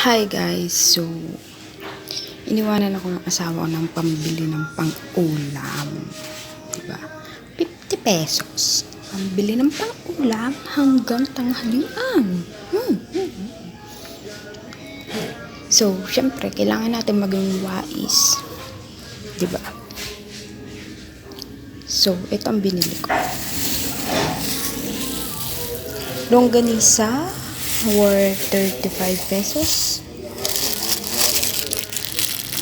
Hi guys, so iniwanan ako ng asawa ko ng pambili ng pang-ulam. Diba? 50 pesos. Pambili ng pang-ulam hanggang tanghalian. Hmm. So, syempre, kailangan natin maging wais. Diba? So, ito ang binili ko. Longganisa worth 35 pesos.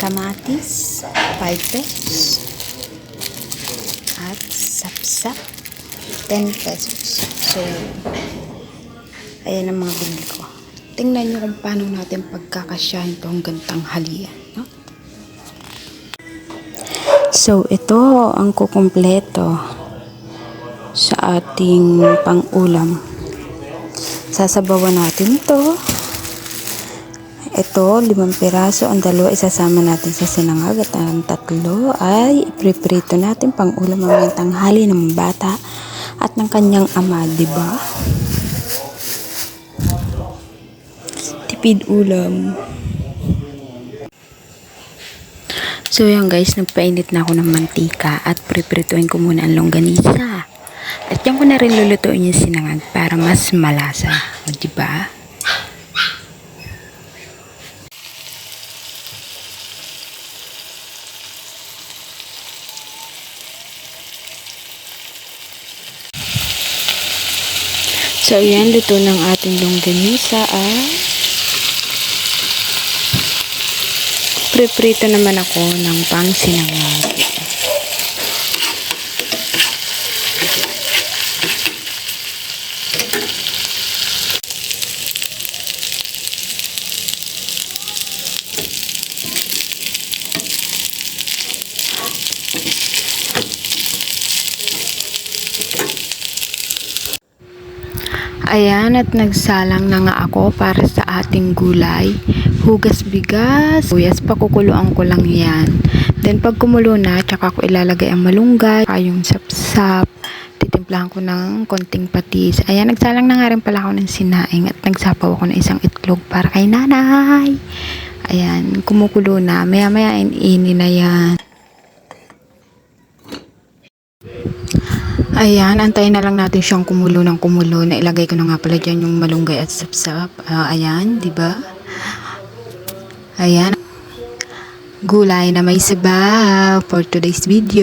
Kamatis, 5 pesos. At sapsap, 10 pesos. So, ayan ang mga binili ko. Tingnan nyo kung paano natin pagkakasyahin ito hanggang tanghalian. No? So, ito ang kukumpleto sa ating pang-ulam. Sasabawan natin to. Ito, limang piraso. Ang dalawa isasama natin sa sinangag. At ang tatlo ay ipriprito natin pang ulam mamayang tanghali ng bata at ng kanyang ama, di ba? Tipid ulam. So yan guys, nagpainit na ako ng mantika at priprituin ko muna ang longganisa. At yan ko na rin lulutuin yung sinangag para mas malasa. O, diba? So, yan, luto ng ating longganisa at Priprito naman ako ng pang sinangag. Ayan, at nagsalang na nga ako para sa ating gulay. Hugas bigas, huyas pakukuluan ko lang yan. Then pag kumulo na, tsaka ko ilalagay ang malunggay, yung sapsap, titimplahan ko ng konting patis. Ayan, nagsalang na nga rin pala ako ng sinaing at nagsapaw ako ng isang itlog para kay nanay. Ayan, kumukulo na. Maya maya ini na yan. Ayan, antayin na lang natin siyang kumulo ng kumulo. Na ilagay ko na nga pala dyan yung malunggay at sapsap. Ah, ayan, di ba? Ayan. Gulay na may sabaw for today's video.